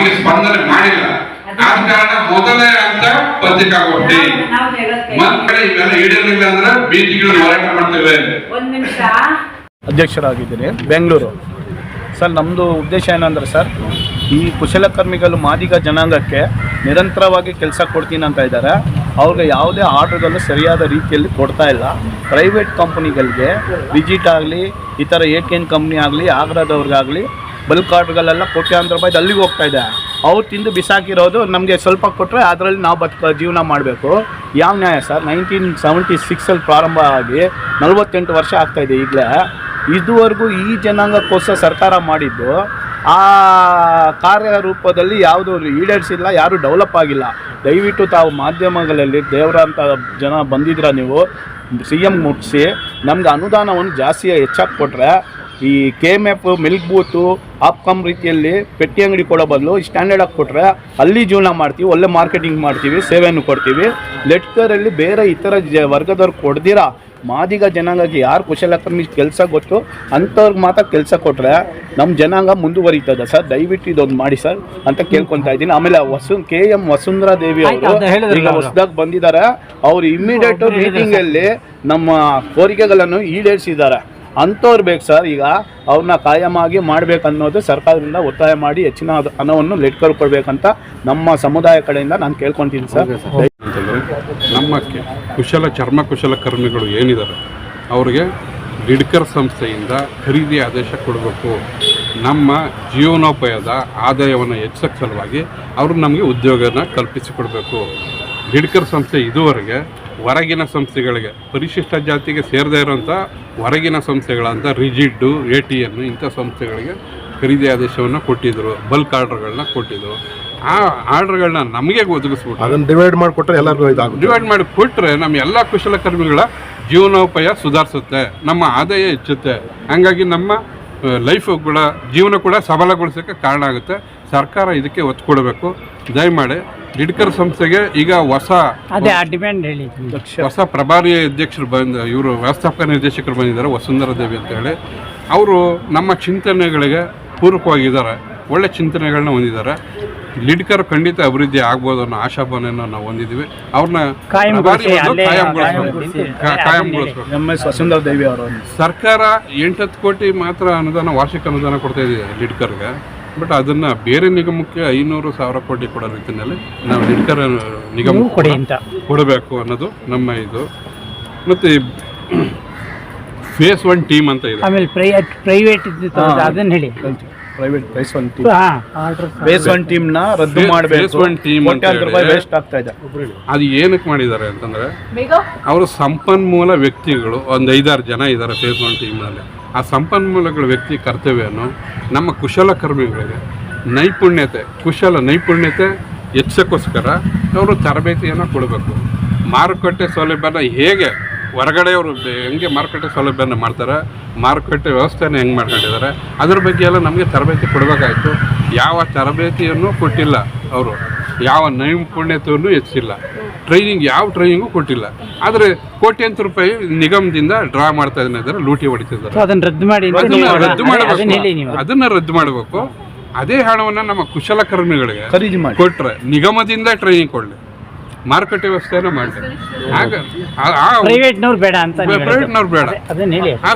ನಮಗೆ ಸ್ಪಂದನೆ ಮಾಡಿಲ್ಲ. ಆದ ಕಾರಣ ಮೊದಲೇ ಅಂತ ಪತ್ರಿಕಾಗೋಷ್ಠಿ ಕೊಟ್ಟಿ. ಮತ್ ಕಡೆ ಇವೆಲ್ಲ ಈಡೇರಲಿಲ್ಲ ಅಂದ್ರೆ ಬೀದಿಗಳು ಹೋರಾಟ ಮಾಡ್ತೇವೆ. ಒಂದ್ ನಿಮಿಷ. ಅಧ್ಯಕ್ಷರಾಗಿದ್ದೀನಿ. ಬೆಂಗಳೂರು. ಸರ್ ನಮ್ಮದು ಉದ್ದೇಶ ಏನಂದ್ರೆ ಸರ್ ಈ ಕುಶಲಕರ್ಮಿಗಳು ಮಾದಿಗ ಜನಾಂಗಕ್ಕೆ ನಿರಂತರವಾಗಿ ಕೆಲಸ ಕೊಡ್ತೀನಿ ಅಂತ ಇದ್ದಾರೆ. ಅವ್ರಿಗೆ ಯಾವುದೇ ಆರ್ಡ್ರ್ಗಳು ಸರಿಯಾದ ರೀತಿಯಲ್ಲಿ ಕೊಡ್ತಾ ಇಲ್ಲ. ಪ್ರೈವೇಟ್ ಕಂಪ್ನಿಗಳಿಗೆ ವಿಜಿಟ್ ಆಗಲಿ ಈ ಥರ ಎ ಟಿ ಎನ್ ಕಂಪ್ನಿ ಆಗಲಿ ಆಗ್ರಾದವ್ರಿಗಾಗಲಿ ಬಲ್ಕ್ ಆರ್ಡ್ರ್ಗಳೆಲ್ಲ ಕೋಟ್ಯಾಂತರ ರೂಪಾಯಿ ಅಲ್ಲಿಗೆ ಹೋಗ್ತಾ ಇದೆ. ಅವ್ರು ತಿಂದು ಬಿಸಾಕಿರೋದು ನಮಗೆ ಸ್ವಲ್ಪ ಕೊಟ್ಟರೆ ಅದರಲ್ಲಿ ನಾವು ಬದುಕ ಜೀವನ ಮಾಡಬೇಕು. ಯಾವ ನ್ಯಾಯ ಸರ್? ನೈನ್ಟೀನ್ ಸೆವೆಂಟಿ ಸಿಕ್ಸಲ್ಲಿ ಪ್ರಾರಂಭ ಆಗಿ ನಲವತ್ತೆಂಟು ವರ್ಷ ಆಗ್ತಾಯಿದೆ ಈಗಲೇ. ಇದುವರೆಗೂ ಈ ಜನಾಂಗಕ್ಕೋಸ್ಕರ ಸರ್ಕಾರ ಮಾಡಿದ್ದು, ಆ ಕಾರ್ಯರೂಪದಲ್ಲಿ ಯಾವುದು ಈಡೇರಿಸಿಲ್ಲ ಯಾರೂ ಡೆವಲಪ್ ಆಗಿಲ್ಲ. ದಯವಿಟ್ಟು ತಾವು ಮಾಧ್ಯಮಗಳಲ್ಲಿ ದೇವರ ಅಂತ ಜನ ಬಂದಿದ್ರ ನೀವು? ಸಿ ಎಂ ಮುಟ್ಟಿಸಿ ನಮ್ಗೆ ಅನುದಾನವನ್ನು ಜಾಸ್ತಿ ಹೆಚ್ಚಾಗಿ ಕೊಟ್ಟರೆ ಈ K M F milk booth ಆಪ್ಕಾಮ್ ರೀತಿಯಲ್ಲಿ ಪೆಟ್ಟಿ ಅಂಗಡಿ ಕೊಡೋ ಬದಲು ಸ್ಟ್ಯಾಂಡರ್ಡ್ ಆಗಿ ಕೊಟ್ಟರೆ ಅಲ್ಲಿ ಜೀವನ ಮಾಡ್ತೀವಿ ಒಳ್ಳೆ ಮಾರ್ಕೆಟಿಂಗ್ ಮಾಡ್ತೀವಿ ಸೇವೆಯನ್ನು ಕೊಡ್ತೀವಿ. ಲೆಟ್ಕರಲ್ಲಿ ಬೇರೆ ಇತರ ಜ ವರ್ಗದವ್ರು ಕೊಡ್ದಿರಾ? ಮಾದಿಗ ಜನಾಂಗಕ್ಕೆ ಯಾರು ಕುಶಲಕರ್ಮಿ ಕೆಲಸ ಗೊತ್ತು? ಅಂಥವ್ರಿಗೆ ಮಾತ್ರ ಕೆಲಸ ಕೊಟ್ಟರೆ ನಮ್ಮ ಜನಾಂಗ ಮುಂದುವರಿತದೆ. ಸರ್ ದಯವಿಟ್ಟು ಇದೊಂದು ಮಾಡಿ ಸರ್ ಅಂತ ಕೇಳ್ಕೊತಾ ಇದ್ದೀನಿ. ಆಮೇಲೆ ವಸು ಕೆ ಎಂ ವಸುಂಧರಾ ದೇವಿ ಅವರು ಈಗ ಹೊಸದಾಗಿ ಬಂದಿದ್ದಾರೆ. ಅವರು ಇಮ್ಮಿಡಿಯೇಟ್ ಮೀಟಿಂಗಲ್ಲಿ ನಮ್ಮ ಕೋರಿಕೆಗಳನ್ನು ಈಡೇರಿಸಿದ್ದಾರೆ. ಅಂಥವ್ರು ಬೇಕು ಸರ್. ಈಗ ಅವ್ರನ್ನ ಕಾಯಮಾಗಿ ಮಾಡಬೇಕನ್ನೋದು ಸರ್ಕಾರದಿಂದ ಒತ್ತಾಯ ಮಾಡಿ ಹೆಚ್ಚಿನ ಹಣವನ್ನು ಲೆಟ್ಕರ್ ಕೊಡಬೇಕಂತ ನಮ್ಮ ಸಮುದಾಯ ಕಡೆಯಿಂದ ನಾನು ಕೇಳ್ಕೊತೀನಿ ಸರ್. ನಮ್ಮ ಕುಶಲ ಚರ್ಮ ಕುಶಲ ಕರ್ಮಿಗಳು ಏನಿದ್ದಾರೆ ಅವ್ರಿಗೆ ಗಿಡ್ಕರ್ ಸಂಸ್ಥೆಯಿಂದ ಖರೀದಿ ಆದೇಶ ಕೊಡಬೇಕು. ನಮ್ಮ ಜೀವನೋಪಾಯದ ಆದಾಯವನ್ನು ಹೆಚ್ಚಿಸೋಕ್ಕೆ ಸಲುವಾಗಿ ಅವರು ನಮಗೆ ಉದ್ಯೋಗನ ಕಲ್ಪಿಸಿಕೊಡಬೇಕು. ಗಿಡ್ಕರ್ ಸಂಸ್ಥೆ ಇದುವರೆಗೆ ಹೊರಗಿನ ಸಂಸ್ಥೆಗಳಿಗೆ ಪರಿಶಿಷ್ಟ ಜಾತಿಗೆ ಸೇರದೇ ಇರೋಂಥ ಹೊರಗಿನ ಸಂಸ್ಥೆಗಳಂತ ರಿಜಿಡ್ಡು ಎ ಟಿ ಎಂ ಇಂಥ ಸಂಸ್ಥೆಗಳಿಗೆ ಖರೀದಿ ಆದೇಶವನ್ನು ಕೊಟ್ಟಿದ್ದರು ಬಲ್ಕ್ ಆರ್ಡ್ರ್ಗಳನ್ನ ಕೊಟ್ಟಿದ್ದರು ಆ ಆರ್ಡ್ರ್ಗಳನ್ನ ನಮಗೆ ಒದಗಿಸ್ಬಿಟ್ಟು ಅದನ್ನು ಡಿವೈಡ್ ಮಾಡಿಕೊಟ್ರೆ ಎಲ್ಲರಿಗೂ ಇದಾಗುತ್ತೆ. ಡಿವೈಡ್ ಮಾಡಿ ಕೊಟ್ಟರೆ ನಮ್ಮ ಎಲ್ಲ ಕುಶಲಕರ್ಮಿಗಳ ಜೀವನೋಪಾಯ ಸುಧಾರಿಸುತ್ತೆ ನಮ್ಮ ಆದಾಯ ಹೆಚ್ಚುತ್ತೆ. ಹಾಗಾಗಿ ನಮ್ಮ ಲೈಫು ಕೂಡ ಜೀವನ ಕೂಡ ಸಬಲಗೊಳಿಸೋಕ್ಕೆ ಕಾರಣ ಆಗುತ್ತೆ. ಸರ್ಕಾರ ಇದಕ್ಕೆ ಒತ್ತು ಕೊಡಬೇಕು. ದಯಮಾಡಿ ಲಿಡ್ಕರ್ ಸಂಸ್ಥೆಗೆ ಈಗ ಹೊಸ ಅದೇ ಆ ಡಿಮ್ಯಾಂಡ್ ಹೇಳಿ ಹೊಸ ಪ್ರಭಾರಿ ಅಧ್ಯಕ್ಷರು ಬಂದ ಇವರು ವ್ಯವಸ್ಥಾಪಕ ನಿರ್ದೇಶಕರು ಬಂದಿದ್ದಾರೆ ವಸುಂಧರಾ ದೇವಿ ಅಂತ ಹೇಳಿ. ಅವರು ನಮ್ಮ ಚಿಂತನೆಗಳಿಗೆ ಪೂರಕವಾಗಿದ್ದಾರೆ ಒಳ್ಳೆ ಚಿಂತನೆಗಳನ್ನ ಹೊಂದಿದ್ದಾರೆ. ಲಿಡ್ಕರ್ ಖಂಡಿತ ಅಭಿವೃದ್ಧಿ ಆಗ್ಬೋದು ಅನ್ನೋ ಆಶಾಭಾನೆಯನ್ನು ನಾವು ಹೊಂದಿದ್ದೀವಿ. ಅವ್ರನ್ನ ಕಾಯಂಗೊಳಿಸ್ಬೇಕು. ದೇವಿ ಅವರು ಸರ್ಕಾರ ಎಂಟತ್ತು ಕೋಟಿ ಮಾತ್ರ ಅನುದಾನ ವಾರ್ಷಿಕ ಅನುದಾನ ಕೊಡ್ತಾ ಇದೆ ಲಿಡ್ಕರ್ಗೆ ಬಟ್ ಅದನ್ನ ಬೇರೆ ನಿಗಮಕ್ಕೆ ಐನೂರು ಸಾವಿರ ಕೋಟಿ ಕೊಡೋ ರೀತಿಯಲ್ಲಿ ನಾವು ಲಿಡ್ಕರ್ ನಿಗಮ ಕೊಡಿ ಅಂತ. ಕೊಡಬೇಕು ಅನ್ನೋದು ನಮ್ಮ ಇದು. ಮತ್ತೆ ಫೇಸ್ ಒನ್ ಟೀಮ್ ಅಂತ ಇದೆ. ಆಮೇಲೆ ಪ್ರೈವೇಟ್ ಪ್ರೈವೇಟ್ ಅದನ್ನ ಹೇಳಿ. ಪ್ರೈವೇಟ್ ಪ್ರೈಸ್ ಒನ್ ಟೀಮ್ ಹಾ. ಬೇಸ್ ಒನ್ ಟೀಮ್ನ ರದ್ದು ಮಾಡಬೇಕು. ಫೇಸ್ ಅಂತ ಕೋಟ್ಯಾಂತರ ರೂಪಾಯಿ ವೇಸ್ಟ್ ಆಗ್ತಾ ಇದೆ. ಅದು ಏನಕ್ಕೆ ಮಾಡಿದ್ದಾರೆ ಅಂತಂದ್ರೆ ಅವರು ಸಂಪನ್ಮೂಲ ವ್ಯಕ್ತಿಗಳು ಒಂದು ಐದಾರು ಜನ ಇದ್ದಾರೆ ಫೇಸ್ ಒನ್ ಟೀಮ್ನಲ್ಲಿ ಆ ಸಂಪನ್ಮೂಲಗಳ ವ್ಯಕ್ತಿ ಕರ್ತವ್ಯವನ್ನು ನಮ್ಮ ಕುಶಲಕರ್ಮಿಗಳಿಗೆ ನೈಪುಣ್ಯತೆ, ಕುಶಲ ನೈಪುಣ್ಯತೆ ಹೆಚ್ಚಕ್ಕೋಸ್ಕರ ಅವರು ತರಬೇತಿಯನ್ನು ಕೊಡಬೇಕು. ಮಾರುಕಟ್ಟೆ ಸೌಲಭ್ಯನ ಹೇಗೆ ಹೊರಗಡೆಯವರು ಹೆಂಗೆ ಮಾರುಕಟ್ಟೆ ಸೌಲಭ್ಯನ ಮಾಡ್ತಾರೆ, ಮಾರುಕಟ್ಟೆ ವ್ಯವಸ್ಥೆಯನ್ನು ಹೆಂಗೆ ಮಾಡ್ಕೊಂಡಿದ್ದಾರೆ, ಅದ್ರ ಬಗ್ಗೆ ಎಲ್ಲ ನಮಗೆ ತರಬೇತಿ ಕೊಡಬೇಕಾಯಿತು. ಯಾವ ತರಬೇತಿಯನ್ನು ಕೊಟ್ಟಿಲ್ಲ ಅವರು. ಯಾವ ನೈಪುಣ್ಯತೆಯನ್ನು ಹೆಚ್ಚಿಲ್ಲ ಟ್ರೈನಿಂಗ್ ಯಾವ ಟ್ರೈನಿಂಗು ಕೊಟ್ಟಿಲ್ಲ ಆದರೆ ಕೋಟ್ಯಂತರ ರೂಪಾಯಿ ನಿಗಮದಿಂದ ಡ್ರಾ ಮಾಡ್ತಾ ಇದ್ದಾರೆ ಲೂಟಿ ಹೊಡಿತಿದ್ದಾರೆ ಅದನ್ನ ರದ್ದು ಮಾಡಿ ಮಾಡಬೇಕು ಅದನ್ನ ರದ್ದು ಮಾಡಬೇಕು ಅದೇ ಹಣವನ್ನ ನಮ್ಮ ಕುಶಲಕರ್ಮಿಗಳಿಗೆ ಕೊಟ್ಟರೆ ಮಾಡಿ ಕೊಟ್ರೆ ನಿಗಮದಿಂದ ಟ್ರೈನಿಂಗ್ ಕೊಡಲಿ ಮಾರುಕಟ್ಟೆ ವ್ಯವಸ್ಥೆಯನ್ನು ಮಾಡಿದೆ ಆಗ ಆ- ಆ ಪ್ರೈವೇಟ್ನವ್ರು ಬೇಡ ಅಂತ. ಪ್ರೈವೇಟ್ನವ್ರು ಬೇಡ ಅದನ್ನ ಹೇಳಿ ಆ